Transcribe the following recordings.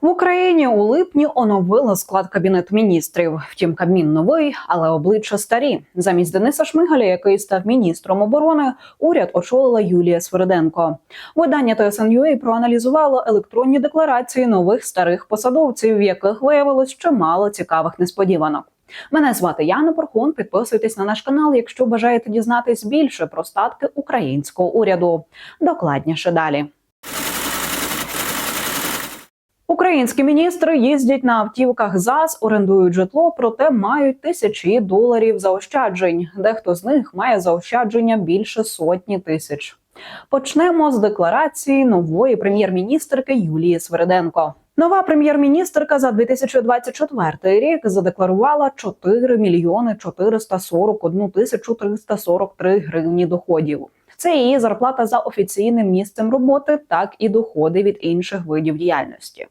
В Україні у липні оновили склад кабінету міністрів. Втім, Кабмін новий, але обличчя старі. Замість Дениса Шмигаля, який став міністром оборони, уряд очолила Юлія Свириденко. Видання TSN.ua проаналізувало електронні декларації нових старих посадовців, в яких виявилось чимало цікавих несподіванок. Мене звати Яна Порхун. Підписуйтесь на наш канал, якщо бажаєте дізнатись більше про статки українського уряду. Докладніше далі. Українські міністри їздять на автівках ЗАЗ, орендують житло, проте мають тисячі доларів заощаджень. Дехто з них має заощадження більше сотні тисяч. Почнемо з декларації нової прем'єр-міністрки Юлії Свериденко. Нова прем'єр-міністрка за 2024 рік задекларувала 4 мільйони 441 тисячу 343 гривні доходів. Це її зарплата за офіційним місцем роботи, так і доходи від інших видів діяльності.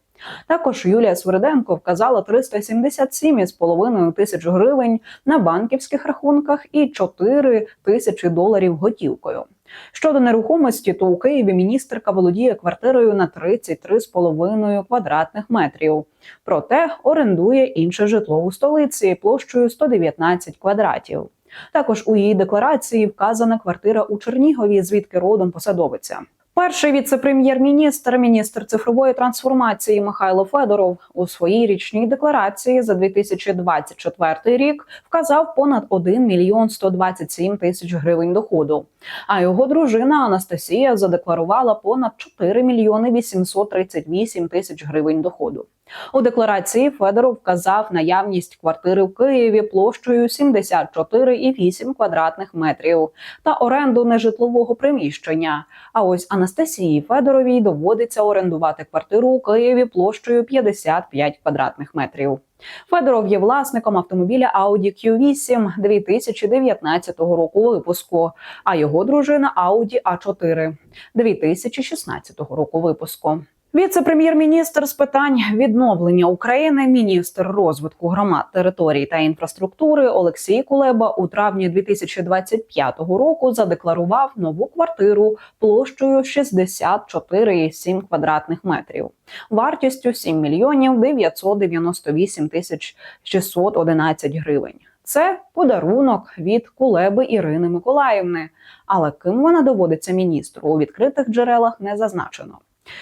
Також Юлія Сверденко вказала 377,5 тисяч гривень на банківських рахунках і 4 тисячі доларів готівкою. Щодо нерухомості, то у Києві міністерка володіє квартирою на 33,5 квадратних метрів. Проте орендує інше житло у столиці площею 119 квадратів. Також у її декларації вказана квартира у Чернігові, звідки родом посадовиця. Перший віце-прем'єр-міністр, міністр цифрової трансформації Михайло Федоров у своїй річній декларації за 2024 рік вказав понад 1 мільйон 127 тисяч гривень доходу. А його дружина Анастасія задекларувала понад 4 мільйони 838 тисяч гривень доходу. У декларації Федоров вказав наявність квартири в Києві площею 74,8 квадратних метрів та оренду нежитлового приміщення. А ось Анастасії Федоровій доводиться орендувати квартиру у Києві площею 55 квадратних метрів. Федоров є власником автомобіля Audi Q8 2019 року випуску, а його дружина Audi A4 2016 року випуску. Віце-прем'єр-міністр з питань відновлення України, міністр розвитку громад, територій та інфраструктури Олексій Кулеба у травні 2025 року задекларував нову квартиру площею 64,7 квадратних метрів, вартістю 7 мільйонів 998 тисяч 611 гривень. Це подарунок від Кулеби Ірини Миколаївни. Але ким вона доводиться міністру у відкритих джерелах не зазначено.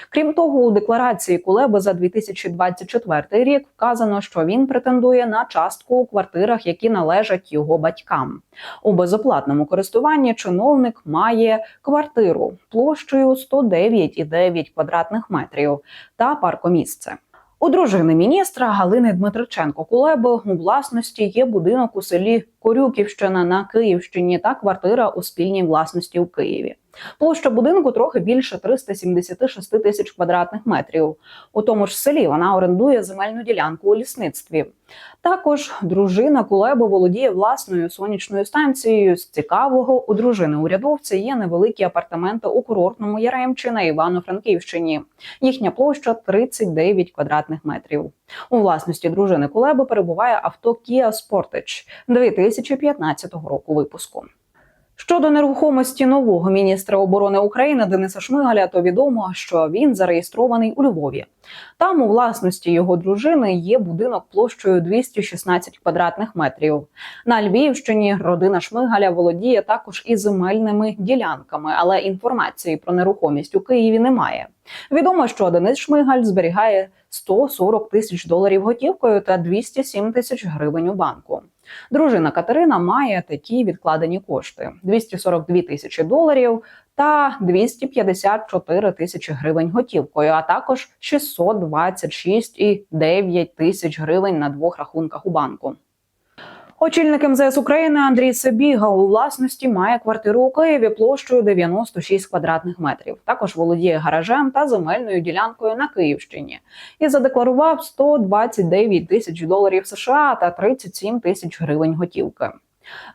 Крім того, у декларації Кулеби за 2024 рік вказано, що він претендує на частку у квартирах, які належать його батькам. У безоплатному користуванні чиновник має квартиру площею 109,9 квадратних метрів та паркомісце. У дружини міністра Галини Дмитриченко Кулеби у власності є будинок у селі Корюківщина на Київщині та квартира у спільній власності у Києві. Площа будинку трохи більше 376 тисяч квадратних метрів. У тому ж селі вона орендує земельну ділянку у лісництві. Також дружина Кулеби володіє власною сонячною станцією. З цікавого у дружини урядовця є невеликі апартаменти у курортному Яремчі на Івано-Франківщині. Їхня площа 39 квадратних метрів. У власності дружини Кулеби перебуває авто Kia Sportage 2015 року випуску. Щодо нерухомості нового міністра оборони України Дениса Шмигаля, то відомо, що він зареєстрований у Львові. Там у власності його дружини є будинок площею 216 квадратних метрів. На Львівщині родина Шмигаля володіє також і земельними ділянками, але інформації про нерухомість у Києві немає. Відомо, що Денис Шмигаль зберігає 140 тисяч доларів готівкою та 207 тисяч гривень у банку. Дружина Катерина має такі відкладені кошти: 242 тисячі доларів та 254 тисячі гривень готівкою, а також 626,9 тисяч гривень на двох рахунках у банку. Очільник МЗС України Андрій Сабіга у власності має квартиру у Києві площею 96 квадратних метрів. Також володіє гаражем та земельною ділянкою на Київщині і задекларував 129 тисяч доларів США та 37 тисяч гривень готівки.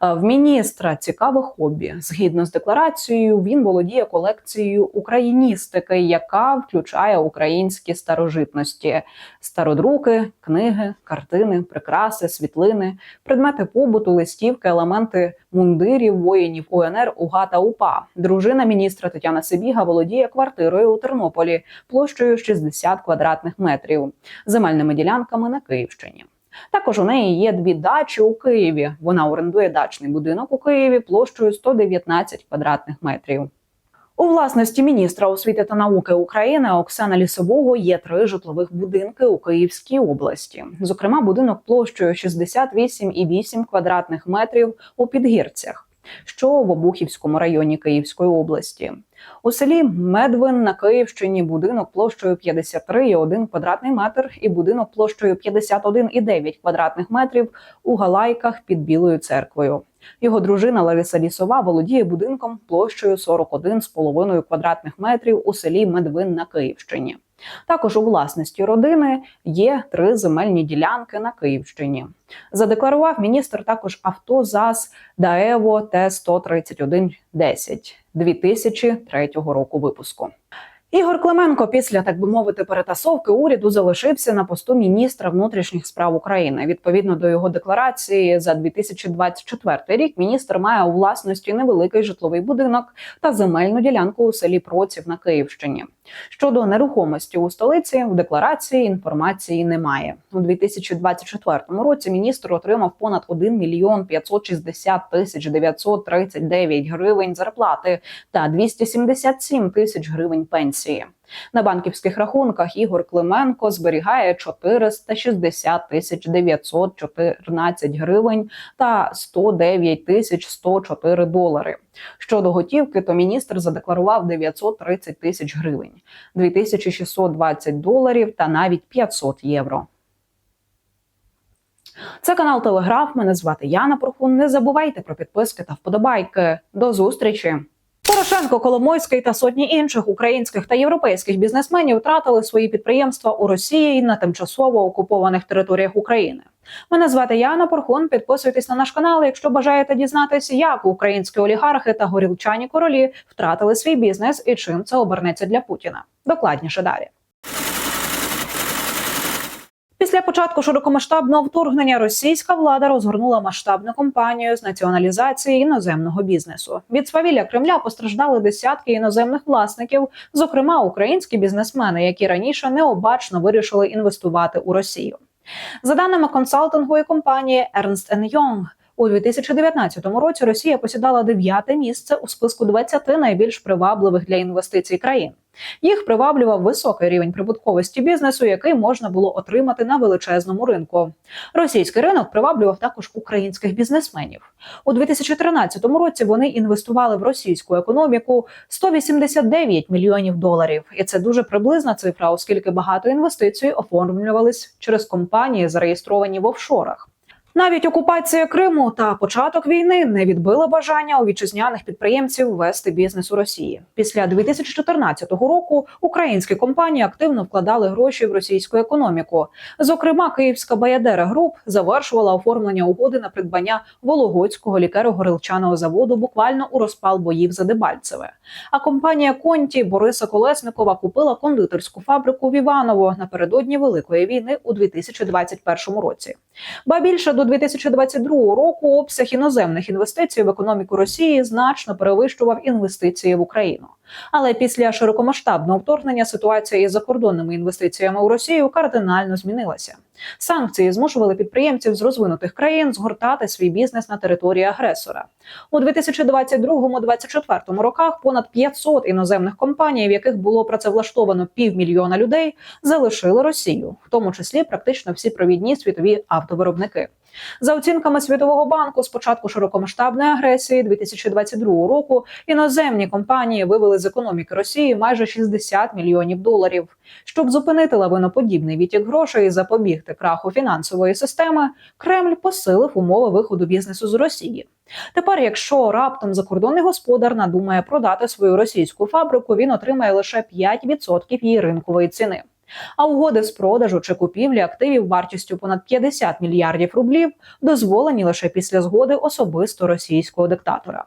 Е, В міністра цікаве хобі. Згідно з декларацією, він володіє колекцією україністики, яка включає українські старожитності, стародруки, книги, картини, прикраси, світлини, предмети побуту, листівки, елементи мундирів воїнів УНР УГА та УПА. Дружина міністра Тетяна Сибіга володіє квартирою у Тернополі площею 60 квадратних метрів, земельними ділянками на Київщині. Також у неї є дві дачі у Києві. Вона орендує дачний будинок у Києві площею 119 квадратних метрів. У власності міністра освіти та науки України Оксана Лісового є три житлових будинки у Київській області. Зокрема, будинок площею 68,8 квадратних метрів у Підгірцях, що в Обухівському районі Київської області. У селі Медвин на Київщині будинок площею 53,1 квадратний метр і будинок площею 51,9 квадратних метрів у Галайках під Білою церквою. Його дружина Лариса Лісова володіє будинком площею 41,5 квадратних метрів у селі Медвин на Київщині. Також у власності родини є три земельні ділянки на Київщині. Задекларував міністр також авто ЗАЗ Даево Т-13110 2003 року випуску. Ігор Клименко після так би мовити перетасовки уряду залишився на посту міністра внутрішніх справ України. Відповідно до його декларації за 2024 рік міністр має у власності невеликий житловий будинок та земельну ділянку у селі Проців на Київщині. Щодо нерухомості у столиці в декларації інформації немає. У 2024 році міністр отримав понад 1 мільйон 560 тисяч 939 гривень зарплати та 277 тисяч гривень пенсії. На банківських рахунках Ігор Клименко зберігає 460 тисяч 914 гривень та 109 тисяч 104 долари. Щодо готівки, то міністр задекларував 930 тисяч гривень, 2620 доларів та навіть 500 євро. Це канал Телеграф. Мене звати Яна Прохун. Не забувайте про підписки та вподобайки. До зустрічі! Порошенко, Коломойський та сотні інших українських та європейських бізнесменів втратили свої підприємства у Росії і на тимчасово окупованих територіях України. Мене звати Яна Порхун. Підписуйтесь на наш канал, якщо бажаєте дізнатися, як українські олігархи та горілчані королі втратили свій бізнес і чим це обернеться для Путіна. Докладніше далі. Після початку широкомасштабного вторгнення російська влада розгорнула масштабну кампанію з націоналізації іноземного бізнесу. Від свавілля Кремля постраждали десятки іноземних власників, зокрема українські бізнесмени, які раніше необачно вирішили інвестувати у Росію. За даними консалтингової компанії Ernst Young, у 2019 році Росія посідала дев'яте місце у списку 20 найбільш привабливих для інвестицій країн. Їх приваблював високий рівень прибутковості бізнесу, який можна було отримати на величезному ринку. Російський ринок приваблював також українських бізнесменів. У 2013 році вони інвестували в російську економіку 189 мільйонів доларів, і це дуже приблизна цифра, оскільки багато інвестицій оформлювались через компанії, зареєстровані в офшорах. Навіть окупація Криму та початок війни не відбили бажання у вітчизняних підприємців вести бізнес у Росії. Після 2014 року українські компанії активно вкладали гроші в російську економіку. Зокрема, Київська Баядера Груп завершувала оформлення угоди на придбання Вологодського лікеро-горілчаного заводу буквально у розпал боїв за Дебальцеве. А компанія Конті Бориса Колесникова купила кондитерську фабрику в Іваново напередодні Великої війни у 2021 році. Ба більше до 2022 року обсяг іноземних інвестицій в економіку Росії значно перевищував інвестиції в Україну. Але після широкомасштабного вторгнення ситуація із закордонними інвестиціями у Росію кардинально змінилася. Санкції змушували підприємців з розвинутих країн згортати свій бізнес на території агресора. У 2022-2024 роках понад 500 іноземних компаній, в яких було працевлаштовано півмільйона людей, залишили Росію, в тому числі практично всі провідні світові автовиробники. За оцінками Світового банку, з початку широкомасштабної агресії 2022 року іноземні компанії вивели з економіки Росії майже 60 мільйонів доларів. Щоб зупинити лавиноподібний відтік грошей і запобігти краху фінансової системи, Кремль посилив умови виходу бізнесу з Росії. Тепер, якщо раптом закордонний господар надумає продати свою російську фабрику, він отримає лише 5% її ринкової ціни. А угоди з продажу чи купівлі активів вартістю понад 50 мільярдів рублів дозволені лише після згоди особисто російського диктатора.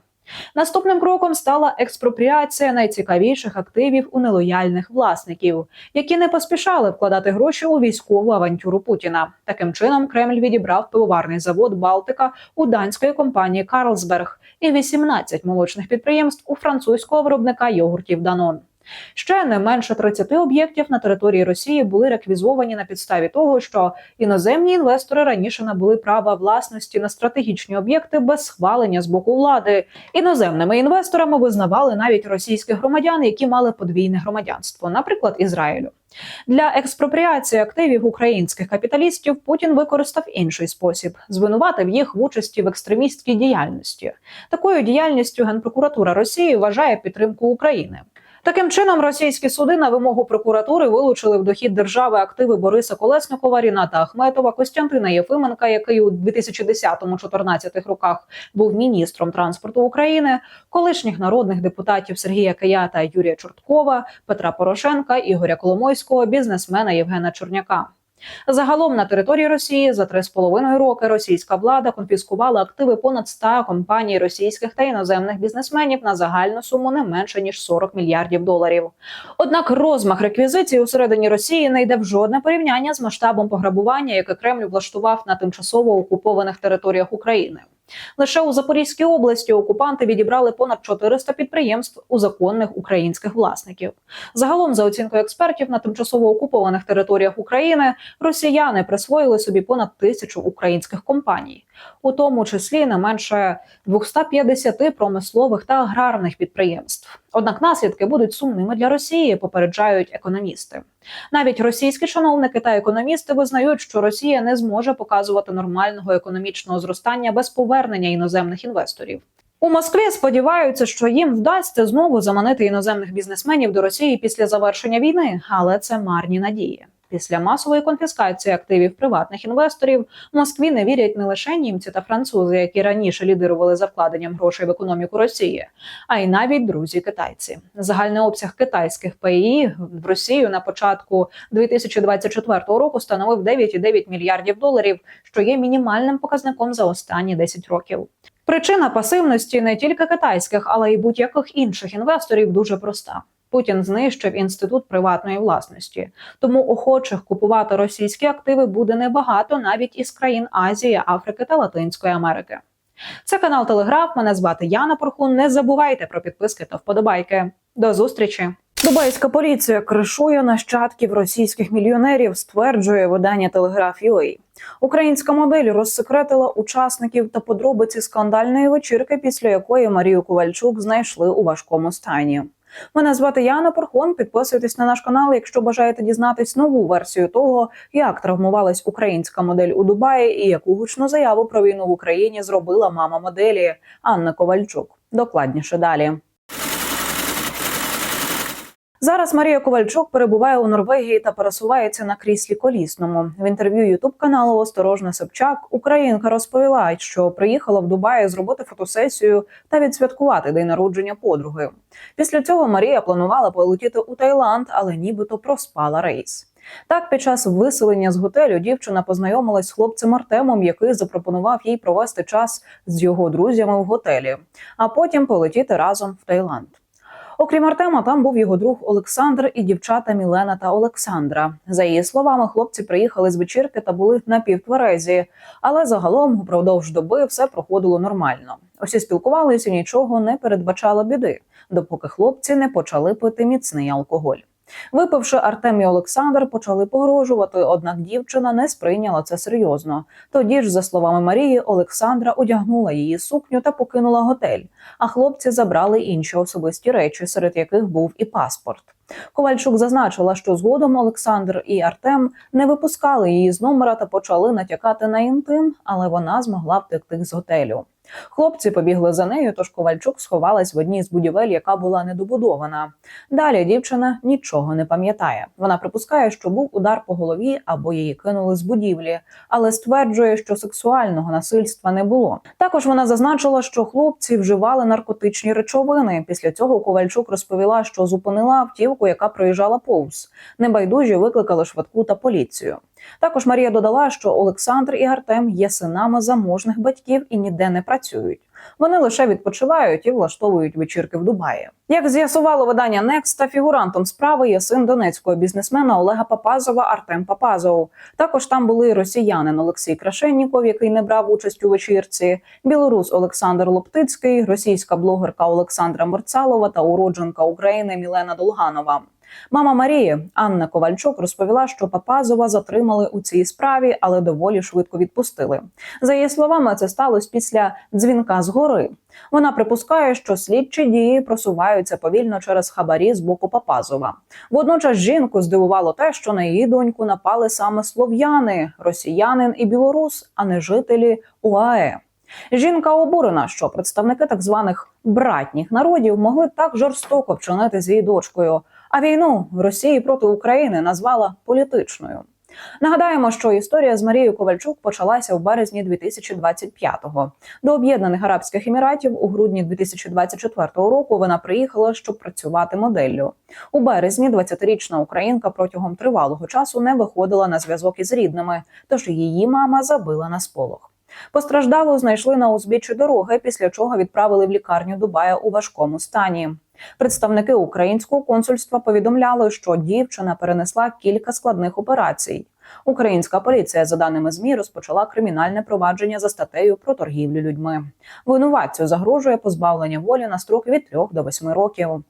Наступним кроком стала експропріація найцікавіших активів у нелояльних власників, які не поспішали вкладати гроші у військову авантюру Путіна. Таким чином, Кремль відібрав пивоварний завод Балтика у данської компанії Карлсберг і 18 молочних підприємств у французького виробника йогуртів Данон. Ще не менше 30 об'єктів на території Росії були реквізовані на підставі того, що іноземні інвестори раніше набули права власності на стратегічні об'єкти без схвалення з боку влади. Іноземними інвесторами визнавали навіть російських громадян, які мали подвійне громадянство, наприклад, Ізраїлю. Для експропріації активів українських капіталістів Путін використав інший спосіб, звинуватив їх в участі в екстремістській діяльності. Такою діяльністю Генпрокуратура Росії вважає підтримку України. Таким чином, російські суди на вимогу прокуратури вилучили в дохід держави активи Бориса Колесникова, Ріната Ахметова, Костянтина Єфименка, який у 2010-2014 роках був міністром транспорту України, колишніх народних депутатів Сергія Каята, Юрія Чорткова, Петра Порошенка, Ігоря Коломойського, бізнесмена Євгена Чорняка. Загалом на території Росії за три з половиною роки російська влада конфіскувала активи понад 100 компаній російських та іноземних бізнесменів на загальну суму не менше ніж 40 мільярдів доларів. Однак розмах реквізицій у середині Росії не йде в жодне порівняння з масштабом пограбування, яке Кремль влаштував на тимчасово окупованих територіях України. Лише у Запорізькій області окупанти відібрали понад 400 підприємств у законних українських власників. Загалом, за оцінкою експертів, на тимчасово окупованих територіях України росіяни присвоїли собі понад тисячу українських компаній, у тому числі не менше 250 промислових та аграрних підприємств. Однак наслідки будуть сумними для Росії, попереджають економісти. Навіть російські чиновники та економісти визнають, що Росія не зможе показувати нормального економічного зростання без повернення іноземних інвесторів. У Москві сподіваються, що їм вдасться знову заманити іноземних бізнесменів до Росії після завершення війни, але це марні надії. Після масової конфіскації активів приватних інвесторів в Москві не вірять не лише німці та французи, які раніше лідирували за вкладенням грошей в економіку Росії, а й навіть друзі китайці. Загальний обсяг китайських ПІ в Росію на початку 2024 року становив 9,9 мільярдів доларів, що є мінімальним показником за останні 10 років. Причина пасивності не тільки китайських, але й будь-яких інших інвесторів дуже проста. Путін знищив інститут приватної власності, тому охочих купувати російські активи буде небагато навіть із країн Азії, Африки та Латинської Америки. Це канал Телеграф. Мене звати Яна Порхун. Не забувайте про підписки та вподобайки. До зустрічі. Дубайська поліція кришує нащадків російських мільйонерів, стверджує видання Телеграф UA. Українська модель розсекретила учасників та подробиці скандальної вечірки, після якої Марію Ковальчук знайшли у важкому стані. Мене звати Яна Порхон. Підписуйтесь на наш канал, якщо бажаєте дізнатись нову версію того, як травмувалась українська модель у Дубаї і яку гучну заяву про війну в Україні зробила мама моделі Анна Ковальчук. Докладніше далі. Зараз Марія Ковальчук перебуває у Норвегії та пересувається на кріслі колісному. В інтерв'ю Ютуб каналу Осторожна Собчак Українка розповіла, що приїхала в Дубаї зробити фотосесію та відсвяткувати день народження подруги. Після цього Марія планувала полетіти у Таїланд, але нібито проспала рейс. Так, під час виселення з готелю дівчина познайомилась з хлопцем Артемом, який запропонував їй провести час з його друзями в готелі, а потім полетіти разом в Таїланд. Окрім Артема, там був його друг Олександр і дівчата Мілена та Олександра. За її словами, хлопці приїхали з вечірки та були напівтверезі, але загалом упродовж доби все проходило нормально. Усі спілкувалися, нічого не передбачало біди, допоки хлопці не почали пити міцний алкоголь. Випивши Артем і Олександр, почали погрожувати, однак дівчина не сприйняла це серйозно. Тоді ж, за словами Марії, Олександра одягнула її сукню та покинула готель. А хлопці забрали інші особисті речі, серед яких був і паспорт. Ковальчук зазначила, що згодом Олександр і Артем не випускали її з номера та почали натякати на інтим, але вона змогла втекти з готелю. Хлопці побігли за нею, тож Ковальчук сховалась в одній з будівель, яка була недобудована. Далі дівчина нічого не пам'ятає. Вона припускає, що був удар по голові або її кинули з будівлі, але стверджує, що сексуального насильства не було. Також вона зазначила, що хлопці вживали наркотичні речовини. Після цього Ковальчук розповіла, що зупинила автівку, яка проїжджала повз. Небайдужі викликали швидку та поліцію. Також Марія додала, що Олександр і Артем є синами заможних батьків і ніде не працюють. Вони лише відпочивають і влаштовують вечірки в Дубаї. Як з'ясувало видання Некста, фігурантом справи є син донецького бізнесмена Олега Папазова Артем Папазов. Також там були росіянин Олексій Крашенніков, який не брав участь у вечірці, білорус Олександр Лоптицький, російська блогерка Олександра Мерцалова та уродженка України Мілена Долганова. Мама Марії Анна Ковальчук розповіла, що Папазова затримали у цій справі, але доволі швидко відпустили. За її словами, це сталося після дзвінка згори. Вона припускає, що слідчі дії просуваються повільно через хабарі з боку Папазова. Водночас жінку здивувало те, що на її доньку напали саме слов'яни, росіянин і білорус, а не жителі УАЕ. Жінка обурена, що представники так званих братніх народів могли так жорстоко вчинити з її дочкою. А війну Росії проти України назвала політичною. Нагадаємо, що історія з Марією Ковальчук почалася у березні 2025-го. До Об'єднаних Арабських Еміратів у грудні 2024 року вона приїхала, щоб працювати моделлю. У березні 20-річна українка протягом тривалого часу не виходила на зв'язок із рідними, тож її мама забила на сполох. Постраждалу знайшли на узбіччі дороги, після чого відправили в лікарню Дубая у важкому стані. Представники українського консульства повідомляли, що дівчина перенесла кілька складних операцій. Українська поліція, за даними змі, розпочала кримінальне провадження за статтею про торгівлю людьми. Винуватцю загрожує позбавлення волі на строк від 3 до 8 років.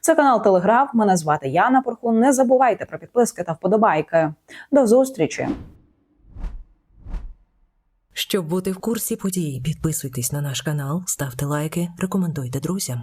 Це канал Телеграф. Мене звати Яна Порхун. Не забувайте про підписки та вподобайки. До зустрічі. Щоб бути в курсі подій, підписуйтесь на наш канал, ставте лайки, рекомендуйте друзям.